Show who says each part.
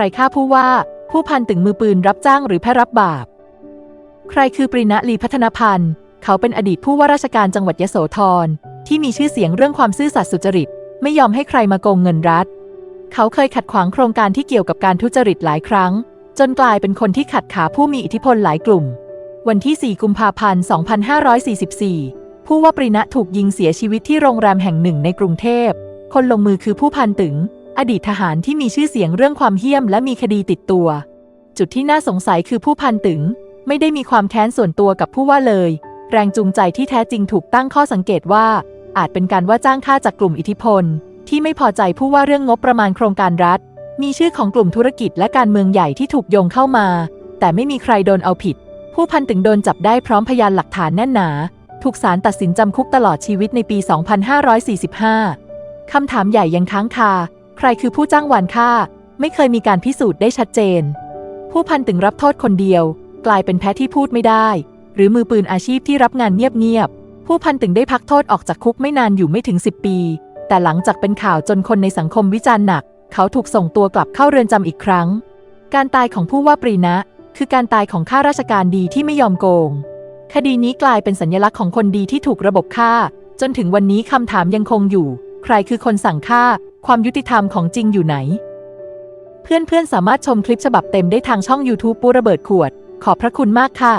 Speaker 1: รฆ่าผู้ว่า ผู้พันตึงมือปืนรับจ้างหรือแพ้รับบาป ใครคือปริณะลีพัฒนพันธ์ เขาเป็นอดีตผู้ว่าราชการจังหวัดยโสธรที่มีชื่อเสียงเรื่องความซื่อสัตย์สุจริต ไม่ยอมให้ใครมาโกงเงินรัฐ เขาเคยขัดขวางโครงการที่เกี่ยวกับการทุจริตหลายครั้ง จนกลายเป็นคนที่ขัดขาผู้มีอิทธิพลหลายกลุ่ม วันที่ 4 กุมภาพันธ์ 2544 ผู้ว่าปริณะถูกยิงเสียชีวิตที่โรงแรมแห่งหนึ่งในกรุงเทพ คนลงมือคือผู้พันตึง อดีตทหารที่มีชื่อเสียงเรื่องความเหี้ยมและมีคดีติดตัว จุดที่น่าสงสัยคือผู้พันตึง ไม่ได้มีความแค้นส่วนตัวกับผู้ว่าเลย แรงจูงใจที่แท้จริงถูกตั้งข้อสังเกตว่า อาจเป็นการว่าจ้างค่าจากกลุ่มอิทธิพล ที่ไม่พอใจผู้ว่าเรื่องงบประมาณโครงการรัฐ มีชื่อของกลุ่มธุรกิจและการเมืองใหญ่ที่ถูกโยงเข้ามา แต่ไม่มีใครโดนเอาผิด ผู้พันตึงโดนจับได้พร้อมพยานหลักฐานแน่นหนาถูกศาลตัดสินจำคุกตลอดชีวิตในปี 2545 คำถามใหญ่ยังค้างคา ใครคือผู้จ้างวานฆ่า ไม่เคยมีการพิสูจน์ได้ชัดเจน ผู้พันตึงรับโทษคนเดียว กลายเป็นแพ้ที่พูดไม่ได้ หรือมือปืนอาชีพที่รับงานเงียบๆผู้พันตึงได้พักโทษออกจากคุกไม่นานอยู่ไม่ถึง 10 ปี แต่หลังจากเป็นข่าวจนคนในสังคมวิจารณ์หนัก เขาถูกส่งตัวกลับเข้าเรือนจำอีกครั้ง การตายของผู้ว่าปรีนะ คือการตายของข้าราชการดีที่ไม่ยอมโกง คดีนี้กลายเป็นสัญลักษณ์ของคนดีที่ถูกระบบฆ่า จนถึงวันนี้คำถามยังคงอยู่ ใครคือคนสั่งฆ่า ความยุติธรรมของจริงอยู่ไหน เพื่อนๆสามารถชมคลิปฉบับเต็มได้ทางช่อง YouTube ปูระเบิดขวด ขอบพระคุณมากค่ะ